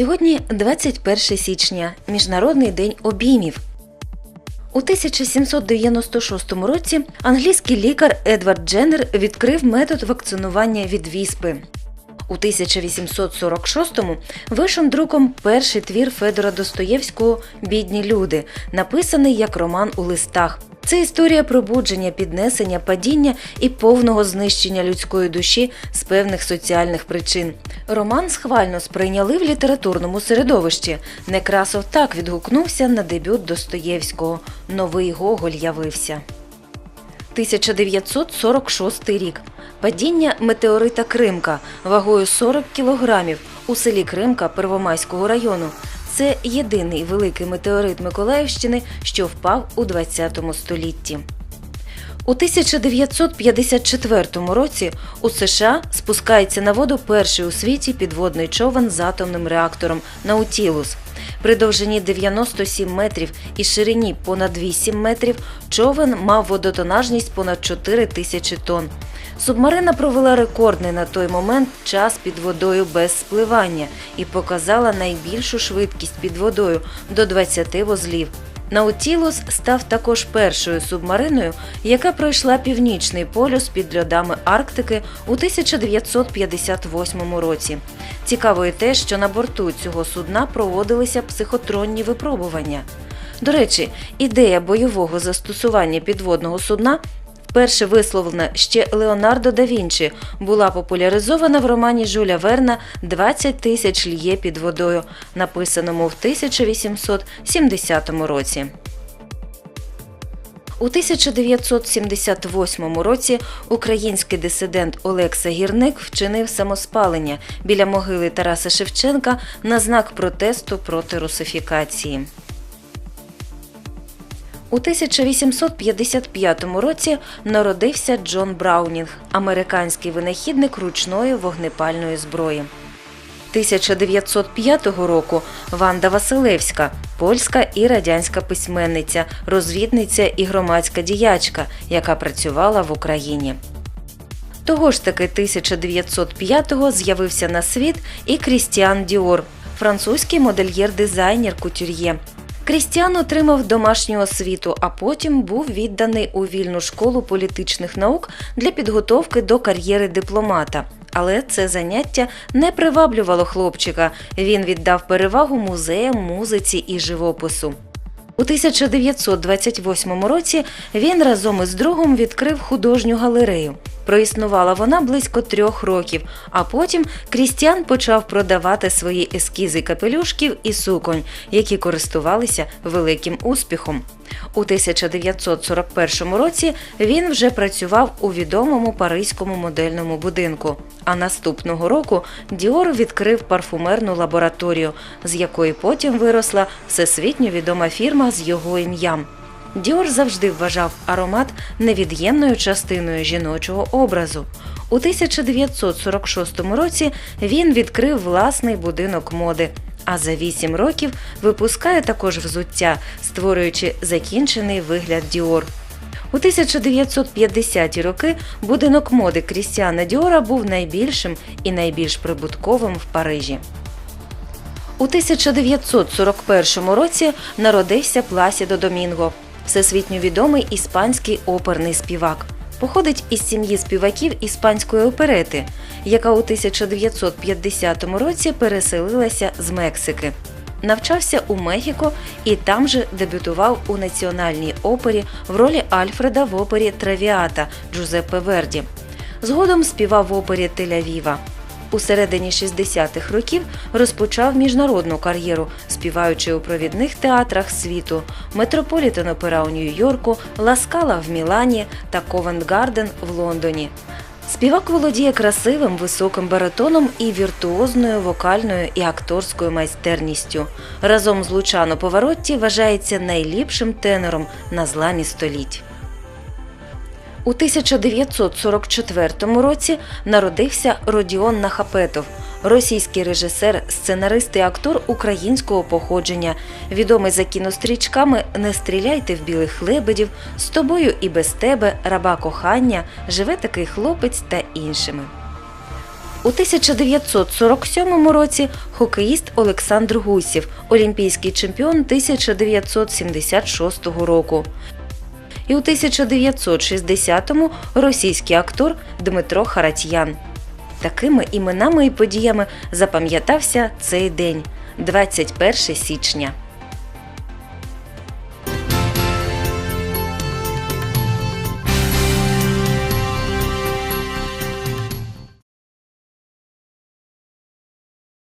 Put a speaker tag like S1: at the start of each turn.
S1: Сьогодні 21 січня, Міжнародний день обіймів. У 1796 році англійський лікар Едвард Дженнер відкрив метод вакцинування від віспи. У 1846-му вийшов друком перший твір Федора Достоєвського Бідні люди, написаний як роман у листах. Це історія пробудження, піднесення, падіння і повного знищення людської душі з певних соціальних причин. Роман схвально сприйняли в літературному середовищі. Некрасов так відгукнувся на дебют Достоєвського. Новий Гоголь явився. 1946 рік. Падіння метеорита Кримка вагою 40 кілограмів у селі Кримка Первомайського району. Це єдиний великий метеорит Миколаївщини, що впав у 20 столітті. У 1954 році у США спускається на воду перший у світі підводний човен з атомним реактором Наутілус. При довжині 97 метрів і ширині понад 8 метрів човен мав водотонажність понад 4 тисячі тонн. Субмарина провела рекордний на той момент час під водою без спливання і показала найбільшу швидкість під водою до 20 возлів. Наутілус став також першою субмариною, яка пройшла північний полюс під льодами Арктики у 1958 році. Цікаво і те, що на борту цього судна проводилися психотронні випробування. До речі, ідея бойового застосування підводного судна вперше висловлена ще Леонардо да Вінчі, була популяризована в романі Жюля Верна «20 тисяч льє під водою, написаному в 1870 році. У 1978 році український дисидент Олекса Гірник вчинив самоспалення біля могили Тараса Шевченка на знак протесту проти русифікації. У 1855 році народився Джон Браунінг, американський винахідник ручної вогнепальної зброї. 1905 року Ванда Василевська, польська і радянська письменниця, розвідниця і громадська діячка, яка працювала в Україні. Того ж таки 1905-го з'явився на світ і Крістіан Діор, французький модельєр-дизайнер кутюр'є. Крістіан отримав домашню освіту, а потім був відданий у вільну школу політичних наук для підготовки до кар'єри дипломата. Але це заняття не приваблювало хлопчика. Він віддав перевагу музеям, музиці і живопису. У 1928 році він разом із другом відкрив художню галерею. Проіснувала вона близько трьох років, а потім Крістіан почав продавати свої ескізи капелюшків і суконь, які користувалися великим успіхом. У 1941 році він вже працював у відомому паризькому модельному будинку. А наступного року Діор відкрив парфумерну лабораторію, з якої потім виросла всесвітньо відома фірма з його ім'ям. Діор завжди вважав аромат невід'ємною частиною жіночого образу. У 1946 році він відкрив власний будинок моди. А за 8 років випускає також взуття, створюючи закінчений вигляд Діор. У 1950-ті роки будинок моди Крістіана Діора був найбільшим і найбільш прибутковим в Парижі. У 1941 році народився Пласідо Домінго, всесвітньо відомий іспанський оперний співак. Походить із сім'ї співаків іспанської оперети, яка у 1950 році переселилася з Мексики. Навчався у Мехіко і там же дебютував у національній опері в ролі Альфреда в опері Травіата Джузеппе Верді. Згодом співав в опері Тель-Авіва. У середині 60-х років розпочав міжнародну кар'єру, співаючи у провідних театрах світу Метрополітен опера у Нью-Йорку, Ласкала в Мілані та Ковент-Гарден в Лондоні. Співак володіє красивим високим баритоном і віртуозною вокальною і акторською майстерністю. Разом з Лучано Поворотті вважається найліпшим тенором на зламі століть. У 1944 році народився Родіон Нахапетов, російський режисер, сценарист і актор українського походження, відомий за кінострічками Не стріляйте в білих лебедів, з тобою і без тебе, раба кохання, живе такий хлопець та іншими. У 1947 році хокеїст Олександр Гусів, олімпійський чемпіон 1976 року. І у 1960-му російський актор Дмитро Харатьян. Такими іменами і подіями запам'ятався цей день 21 січня.